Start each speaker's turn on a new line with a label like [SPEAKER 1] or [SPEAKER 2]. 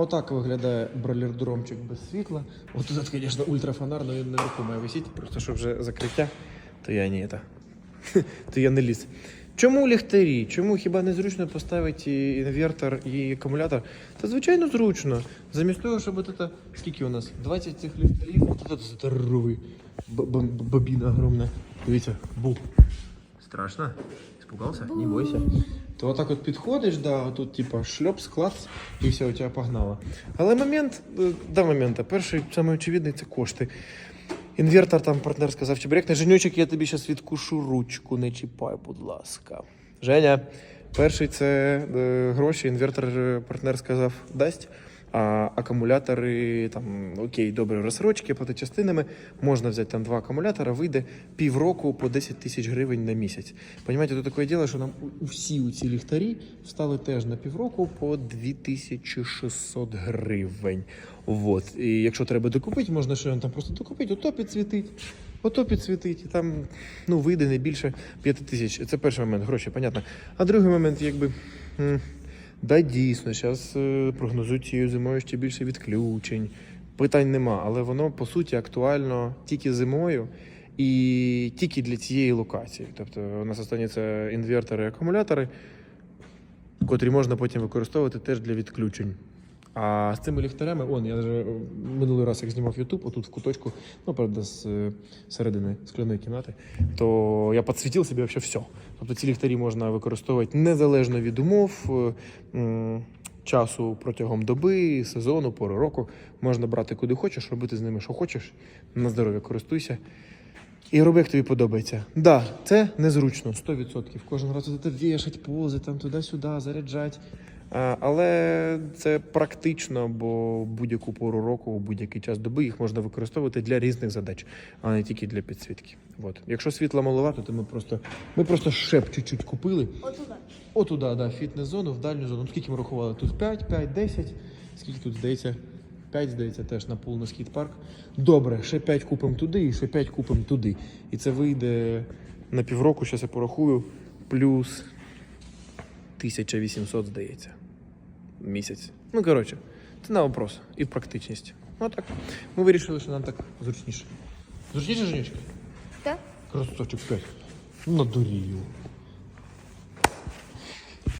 [SPEAKER 1] Отак виглядає бройлердромчик без світла. От тут, звісно, ультрафонар, але він наверху має висіти, просто щоб вже закриття, то я не, это, то я не ліз. Чому ліхтарі? Чому хіба не зручно поставити і інвертор і акумулятор? Та звичайно зручно. Замість того, щоб от это, скільки у нас? 20 цих ліхтарів, от этот здоровий б- б- бобіна огромна. Дивіться, був. Страшно? Испугался? Не бойся. То отак от підходиш, да, тут типа шльоп, склад, і все, у тебе погнало. Але момент, е, два моменти. Перший, саме очевидний, це кошти. Інвертор там партнер сказав, чебрек, Женючик, я тобі зараз відкушу ручку, не чіпай, будь ласка. Женя, перший це е, гроші, інвертор е, партнер сказав, дасть. А акумулятори, там, окей, добре, розсрочки, частинами. Можна взяти там два акумулятора, вийде півроку по 10 тисяч гривень на місяць. Понімаєте, то таке діло, що нам всі ці ліхтарі встали теж на півроку по 2600 гривень. Вот. І якщо треба докупити, можна ще там просто докупити, ото підсвітить. Ото підсвітить, і там ну, вийде не більше 5 тисяч. Це перший момент, гроші, понятно. А другий момент, якби. Да, дійсно, зараз прогнозують цією зимою ще більше відключень. Питань нема, але воно по суті актуально тільки зимою і тільки для цієї локації. Тобто у нас остануться інвертори і акумулятори, котрі можна потім використовувати теж для відключень. А з цими ліхтарями, он, я вже минулий раз, як знімав YouTube, отут в куточку, ну, правда, з е, середини скляної кімнати, то я підсвітив собі взагалі все. Тобто ці ліхтарі можна використовувати незалежно від умов, е, часу протягом доби, сезону, пори року. Можна брати куди хочеш, робити з ними, що хочеш. На здоров'я користуйся. І роби, як тобі подобається. Да, це незручно, 100%. Кожен раз вішать пози, там туди-сюди, заряджати. А, Але це практично, бо будь-яку пору року, у будь-який час доби їх можна використовувати для різних задач, а не тільки для підсвітки. От. Якщо світла маловато, то ми просто, ми просто шеп чуть-чуть купили.
[SPEAKER 2] Отуда.
[SPEAKER 1] Отуда, да, фітнес-зону, в дальню зону. Ну, Скільки ми рахували? Тут 5, 5, 10. Скільки тут здається? 5, здається, теж на пул на скіт-парк. Добре, ще 5 купимо туди і ще 5 купимо туди. І це вийде на півроку, зараз я порахую, плюс 1800, здається. Місяць. Ну, коротше, це на вопрос і практичність. Ну так. Ми вирішили, що нам так зручніше. Зручніше, Женючка?
[SPEAKER 2] Так?
[SPEAKER 1] Красавчик 5. Надурію.